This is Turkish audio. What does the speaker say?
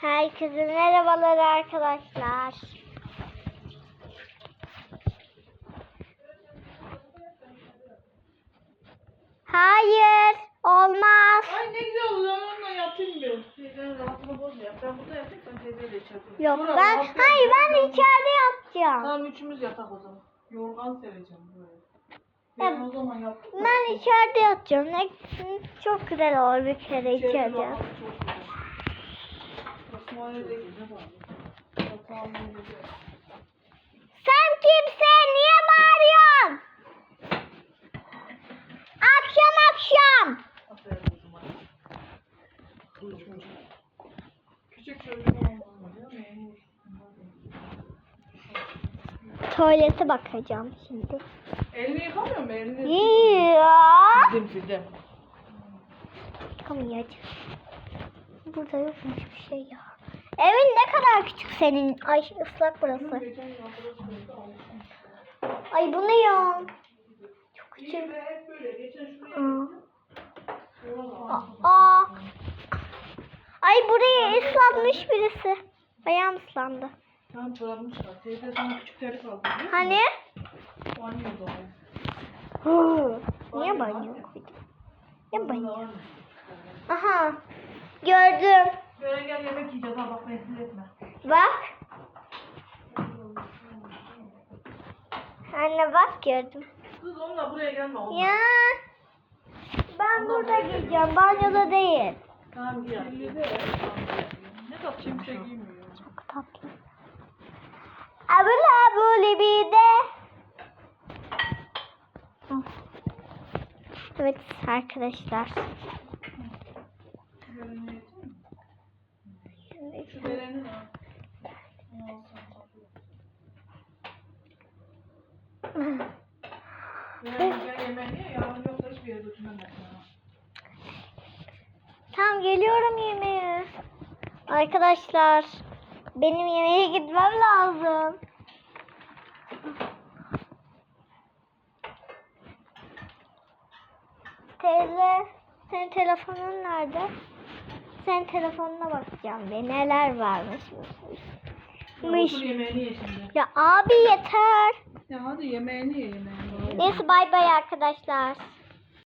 Herkese merhabalar arkadaşlar. Hayır, olmaz. Ay ne güzel oluyor onunla yatayım bir. Teyzenin rahatını bozma. Ben burada yatayım sen teyzeyle içeride. Yok Şuraya ben, hayır yat. ben içeride yatacağım. Tamam üçümüz yatak o zaman. Yorgan sereceğim böyle. Ben o zaman yaptım. Ben içeride yatacağım. Ne, çok güzel olur bir kere içeride. yat. Osmanlı'da güzel var. Yatağım güzel. Sen kimsin? Niye bağırıyorsun? Akşam akşam. Tuvalete bakacağım şimdi. Elini yıkamıyor mu? Elini Ya. Sildim sildim. Yıkamayacağım. Burada yokmuş bir şey ya. Evin ne kadar küçük senin. Ay ıslak burası. Ay bu ne ya? Çok küçük. Aa. Ay burayı ıslatmış birisi. Ayağım ıslandı. Tam çorabmışlar. Teyze sana küçük terik aldı. biliyor musun? Hani? Banyoda o. Hı. Niye banyo koydun? Niye banyo? Aha. Gördüm. Böyle gel yemek yiyeceğiz ha bak beni etme. Bak. Anne bak gördüm. Kız onunla buraya gelme oğlum. Ya. Ben burada gideceğim. Banyoda değil. Tamam gel. Ne kadar kimse giymiyor. Çok tatlı. Abla abuli bir de. Evet arkadaşlar. Şu sana. Tamam geliyorum yemeğe. Arkadaşlar benim yemeğe gitmem lazım. Teyze senin telefonun nerede? Sen telefonuna bakacağım ve neler varmış. Ya Mış. Ya abi yeter. Ya hadi yemeğini ye yemeğini. Neyse bay bay arkadaşlar.